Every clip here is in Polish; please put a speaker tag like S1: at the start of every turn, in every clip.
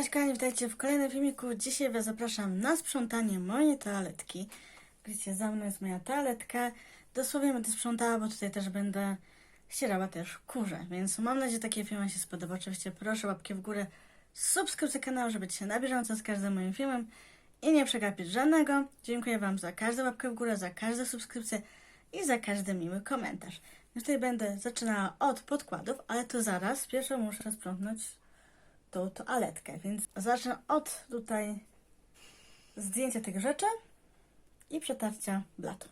S1: Cześć kochani, witajcie w kolejnym filmiku. Dzisiaj Was zapraszam na sprzątanie mojej toaletki. Widzicie, za mną jest moja toaletka. Dosłownie będę sprzątała, bo tutaj też będę ścierała też kurze. Więc mam nadzieję, że takie film się spodoba. Oczywiście proszę łapki w górę, subskrypcję kanału, żeby się na bieżąco z każdym moim filmem i nie przegapić żadnego. Dziękuję Wam za każdą łapkę w górę, za każdą subskrypcję i za każdy miły komentarz. Więc tutaj będę zaczynała od podkładów, ale to zaraz. Pierwsze muszę sprzątnąć tą toaletkę, więc zacznę od tutaj zdjęcia tych rzeczy i przetarcia blatu.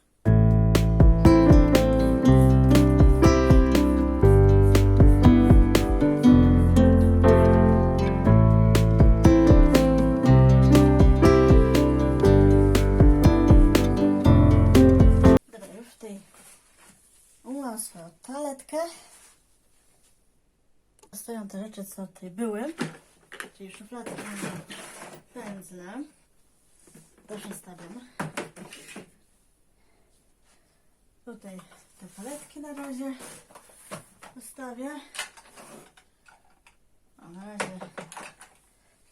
S1: Te rzeczy, co tutaj były. Czyli szufladki pędzle. Też ustawiam. Tutaj te paletki na razie ustawię. A na razie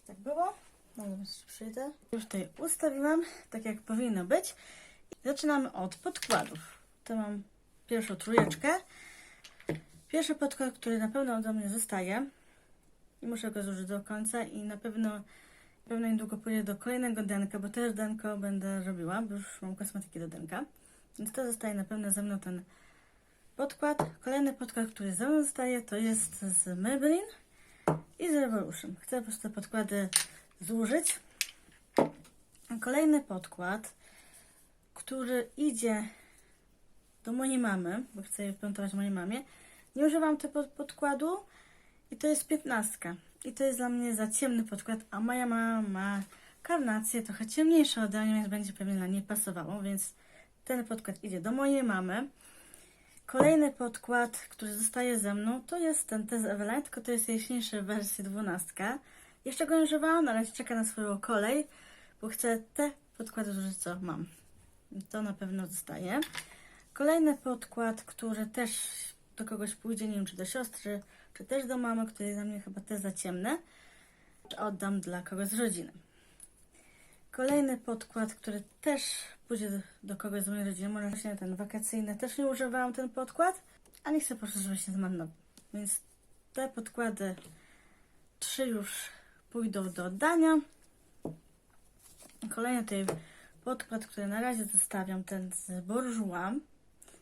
S1: tak było. No zobaczcie, przyjdę. Już tutaj ustawiłam, tak jak powinno być. Zaczynamy od podkładów. To mam pierwszą trójeczkę. Pierwszy podkład, który na pewno ode mnie zostaje i muszę go zużyć do końca i na pewno, na pewno niedługo pójdę do kolejnego denka, bo też denko będę robiła, bo już mam kosmetyki do denka. Więc to zostaje na pewno ze mną ten podkład. Kolejny podkład, który ze mną zostaje, to jest z Maybelline i z Revolution. Chcę po prostu te podkłady zużyć. Kolejny podkład, który idzie do mojej mamy, bo chcę je prezentować mojej mamie. Nie używam tego podkładu i to jest piętnastka. I to jest dla mnie za ciemny podkład, a moja mama ma karnację trochę ciemniejszą ode mnie, więc będzie pewnie dla niej pasowało, więc ten podkład idzie do mojej mamy. Kolejny podkład, który zostaje ze mną, to jest ten Tez Eveline, tylko to jest jaśniejszy w wersji 12. Jeszcze go nie używałam, na razie czeka na swoją kolej, bo chcę te podkłady zużyć, co mam. To na pewno zostaje. Kolejny podkład, który też do kogoś pójdzie, nie wiem czy do siostry, czy też do mamy, który jest dla mnie chyba też za ciemne. Oddam dla kogoś z rodziny. Kolejny podkład, który też pójdzie do, kogoś z mojej rodziny, może właśnie ten wakacyjny, też nie używałam ten podkład, a nie chcę po prostu, żeby się zmarnował. Więc te podkłady trzy już pójdą do oddania. Kolejny tutaj podkład, który na razie zostawiam, ten z Bourjois.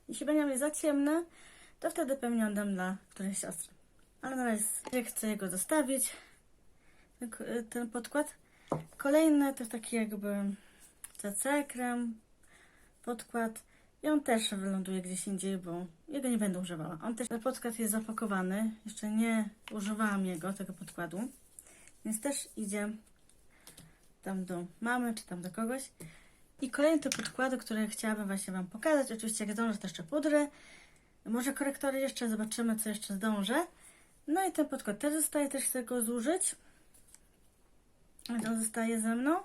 S1: Jeśli będzie mi za ciemny, to wtedy pewnie oddam dla którejś siostry. Ale na razie chcę jego zostawić, ten, ten podkład. Kolejny to taki jakby CC krem, podkład. I on też wyląduje gdzieś indziej, bo jego nie będę używała. On też, ten podkład jest zapakowany. Jeszcze nie używałam jego, tego podkładu. Więc też idzie tam do mamy, czy tam do kogoś. I kolejny to podkłady, które chciałabym właśnie Wam pokazać. Oczywiście jak zdążę, to jeszcze pudry. Może korektory jeszcze, zobaczymy co jeszcze zdążę. No i ten podkład też zostaje, też chcę go zużyć. On zostaje ze mną.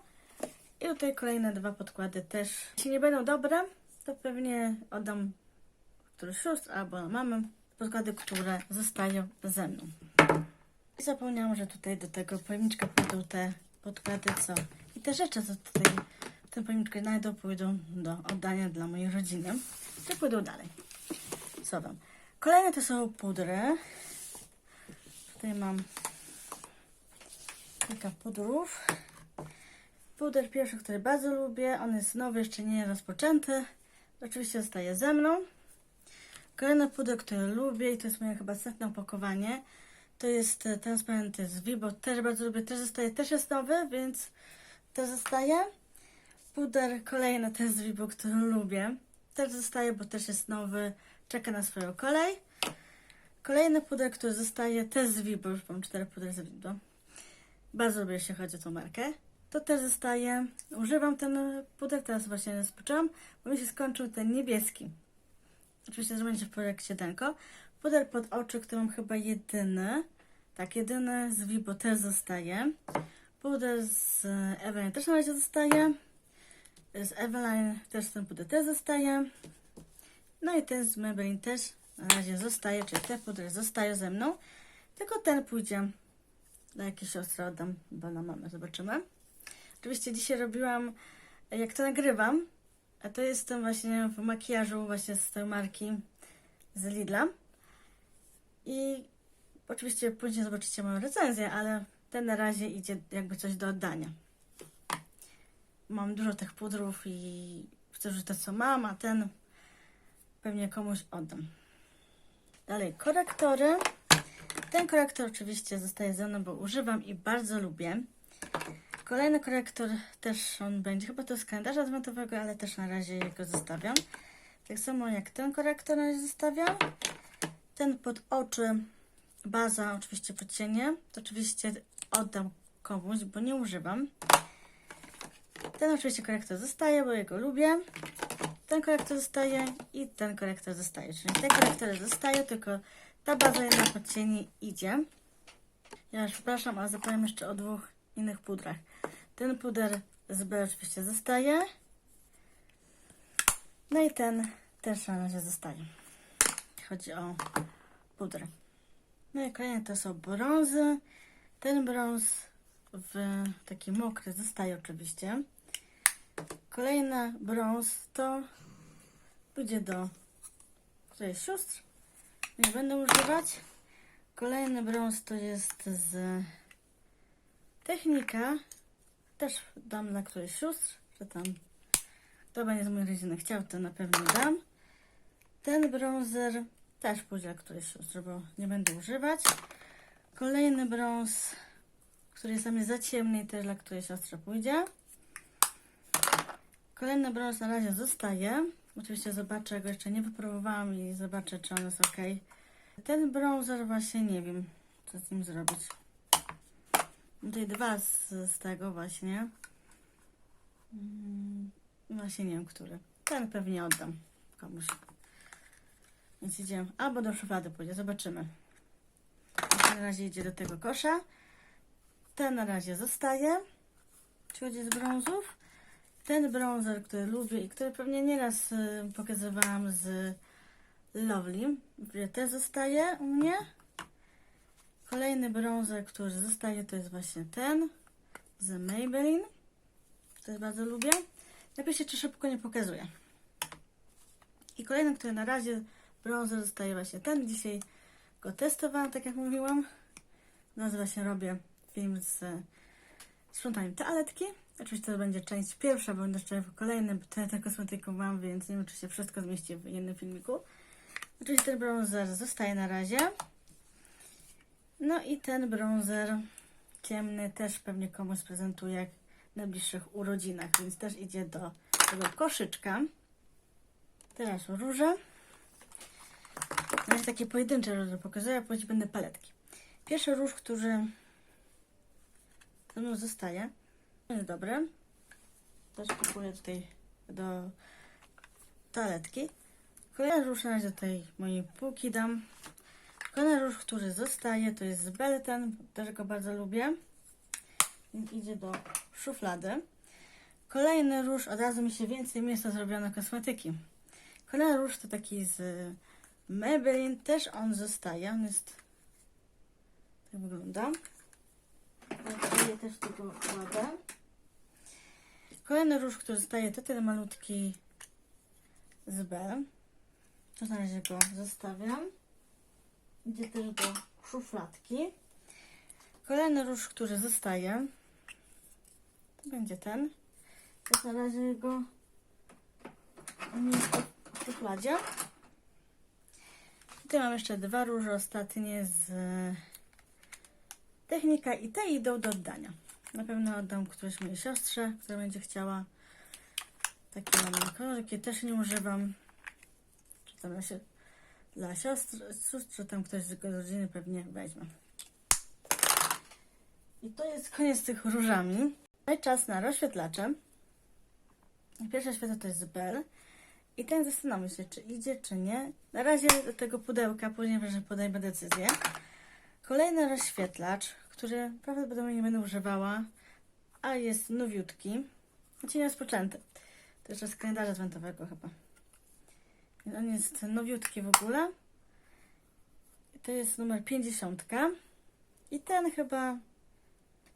S1: I tutaj kolejne dwa podkłady też. Jeśli nie będą dobre, to pewnie oddam któryś sióstr albo mamy podkłady, które zostają ze mną. I zapomniałam, że tutaj do tego pojemniczka pójdą te podkłady, co i te rzeczy, co tutaj w tym pojemniczku znajdą, pójdą do oddania dla mojej rodziny. To pójdą dalej. Kolejne to są pudry. Tutaj mam kilka pudrów. Puder pierwszy, który bardzo lubię. On jest nowy, jeszcze nie rozpoczęty. Oczywiście zostaje ze mną. Kolejny puder, który lubię i to jest moje chyba setne opakowanie. To jest e, transparenty z Vibo. Też bardzo lubię. Też zostaje, też jest nowy, więc też zostaje. Puder kolejny też z Vibo, który lubię. Też zostaje, bo też jest nowy. Czeka na swoją kolej. Kolejny puder, który zostaje też z Vibo. Już mam cztery pudery z Vibo. Bardzo lubię, jeśli chodzi o tą markę. To też zostaje. Używam ten puder, teraz właśnie rozpoczęłam, bo mi się skończył ten niebieski. Oczywiście że będzie w projekcie Denko. Puder pod oczy, który mam chyba jedyny. Tak, jedyny z Vibo też zostaje. Puder z Eveline też na razie zostaje. Z Eveline też ten puder też zostaje. No i ten z Maybelline też na razie zostaje, czyli te pudry zostają ze mną. Tylko ten pójdzie Dla jakiejś siostry oddam, bo na mamę zobaczymy. Oczywiście dzisiaj robiłam, jak to nagrywam, a to jestem właśnie w makijażu właśnie z tej marki z Lidla. I oczywiście później zobaczycie moją recenzję, ale ten na razie idzie jakby coś do oddania. Mam dużo tych pudrów i chcę, że to co mam, a ten pewnie komuś oddam. Dalej, korektory. Ten korektor oczywiście zostaje ze mną, bo używam i bardzo lubię. Kolejny korektor też on będzie, chyba to z kalendarza adwentowego, ale też na razie jego zostawiam. Tak samo jak ten korektor na razie zostawiam. Ten pod oczy, baza, oczywiście pod cienie, to oczywiście oddam komuś, bo nie używam. Ten oczywiście korektor zostaje, bo jego lubię. Ten korektor zostaje i ten korektor zostaje. Czyli te korektory zostają, tylko ta baza jedna pod cieni idzie. Ja już przepraszam, ale zapomniałem jeszcze o dwóch innych pudrach. Ten puder z B oczywiście zostaje. No i ten też na razie zostaje. Chodzi o pudrę. No i kolejne to są brązy. Ten brąz w taki mokry zostaje oczywiście. Kolejny brąz to pójdzie do którejś sióstr. Nie będę używać. Kolejny brąz to jest z technika. Też dam dla którejś sióstr, że tam kto będzie z mojej rodziny chciał, to na pewno dam. Ten bronzer też pójdzie dla którejś sióstr, bo nie będę używać. Kolejny brąz, który jest dla mnie za ciemny, też dla którejś siostry pójdzie. Kolejny brąz na razie zostaje. Oczywiście zobaczę, go jeszcze nie wypróbowałam i zobaczę, czy on jest ok. Ten bronzer właśnie nie wiem, co z nim zrobić. Tutaj dwa z, z tego właśnie. Mm, Właśnie nie wiem, który. Ten pewnie oddam komuś. Więc idziemy. Albo do szuflady pójdzie, zobaczymy. Na razie idzie do tego kosza. Ten na razie zostaje. Czy chodzi z brązów? Ten brązer, który lubię i który pewnie nieraz y, pokazywałam z Lovely, też zostaje u mnie. Kolejny brązer, który zostaje, to jest właśnie ten z Maybelline. Który bardzo lubię. Napiszcie, czy szybko nie pokazuję. I kolejny, który na razie brązer zostaje właśnie ten. Dzisiaj go testowałam, tak jak mówiłam. Nazywa się Robię film z sprzątaniem toaletki. Oczywiście to będzie część pierwsza, bo będę jeszcze w kolejnym, bo tyle kosmetyków mam, więc nie wiem, czy się wszystko zmieści w jednym filmiku. Oczywiście ten bronzer zostaje na razie. No i ten bronzer ciemny też pewnie komuś prezentuję jak na najbliższych urodzinach, więc też idzie do tego koszyczka. Teraz róże. Na takie pojedyncze róże pokazuję, a później będę paletki. Pierwszy róż, który ze mną zostaje, jest dobry. Też kupuję tutaj do toaletki. Kolejny róż na razie do tej mojej półki dam. Kolejny róż, który zostaje, to jest z Belten. Też go bardzo lubię. Idzie do szuflady. Kolejny róż, od razu mi się więcej miejsca zrobiło na kosmetyki. Kolejny róż to taki z Maybelline, też on zostaje. On jest. Tak wygląda. Zostaje też tego ładę. Kolejny róż, który zostaje, to ten malutki z B. To na razie go zostawiam. Idzie też do szufladki. Kolejny róż, który zostaje, to będzie ten. To na razie go miejsce w szufladzie. Tutaj mam jeszcze dwa róże ostatnie z technika i te idą do oddania. Na pewno oddam którejś mojej siostrze, która będzie chciała. Takie mam kolorki, też nie używam. Czy tam dla, się, dla siostr, czy tam ktoś z rodziny pewnie weźmie. I to jest koniec z tych różami. No czas na rozświetlacze. Pierwsze światło to jest Bell. I ten zastanowię się, czy idzie, czy nie. Na razie do tego pudełka, później że podejmę decyzję. Kolejny rozświetlacz, który prawdopodobnie nie będę używała, a jest nowiutki. Znaczy nie rozpoczęty. To jeszcze z kalendarza adwentowego chyba. On jest nowiutki w ogóle. To jest numer 50. I ten chyba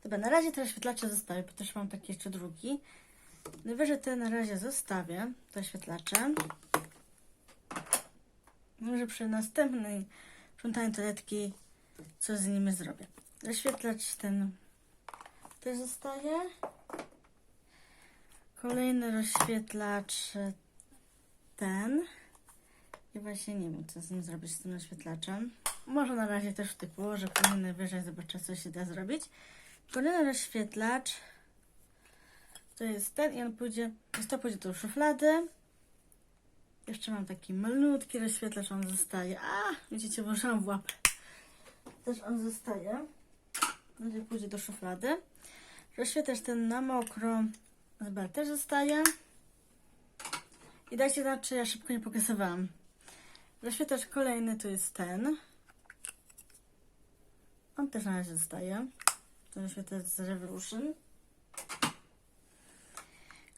S1: Dobra, na razie te oświetlacze zostawię, bo też mam taki jeszcze drugi. Najwyżej te na razie zostawię, te oświetlacze. Może przy następnej sprzątaniu toaletki co z nimi zrobię. Rozświetlacz ten też zostaje. Kolejny rozświetlacz e, ten. I właśnie nie wiem, co z nim zrobić, z tym rozświetlaczem. Może na razie też tutaj położę, później najwyżej zobaczę, co się da zrobić. Kolejny rozświetlacz to jest ten i on pójdzie, to pójdzie do szuflady. Jeszcze mam taki malutki rozświetlacz, on zostaje. A, widzicie, włożyłam w łapę. Też on zostaje. Pójdzie do szuflady. Rozświetlacz ten na mokro. Zobacz, też zostaje. I dajcie znać, czy ja szybko nie pokazywałam. Rozświetlacz kolejny to jest ten. On też na razie zostaje. To rozświetlacz z Revolution.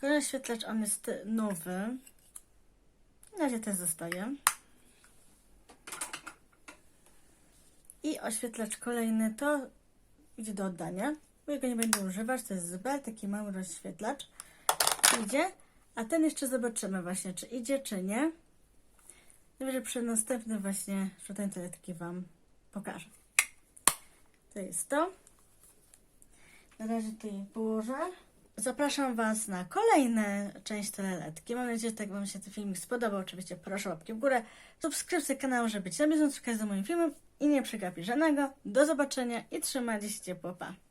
S1: Kolejny świetlacz, on jest nowy. Na razie też zostaje. I oświetlacz kolejny to idzie do oddania. Bo jego nie będę używać, to jest zbel, taki mały rozświetlacz. Idzie. A ten jeszcze zobaczymy właśnie, czy idzie, czy nie. Najwyżej przy następnym właśnie sprzątaniu toaletki Wam pokażę. To jest to. Na razie tutaj położę. Zapraszam Was na kolejne część teleletki. Mam nadzieję, że tak Wam się ten filmik spodobał. Oczywiście proszę łapki w górę, subskrypcję kanału, żeby być na bieżąco z każdym moim filmem i nie przegapić żadnego. Do zobaczenia i trzymajcie się ciepło, pa!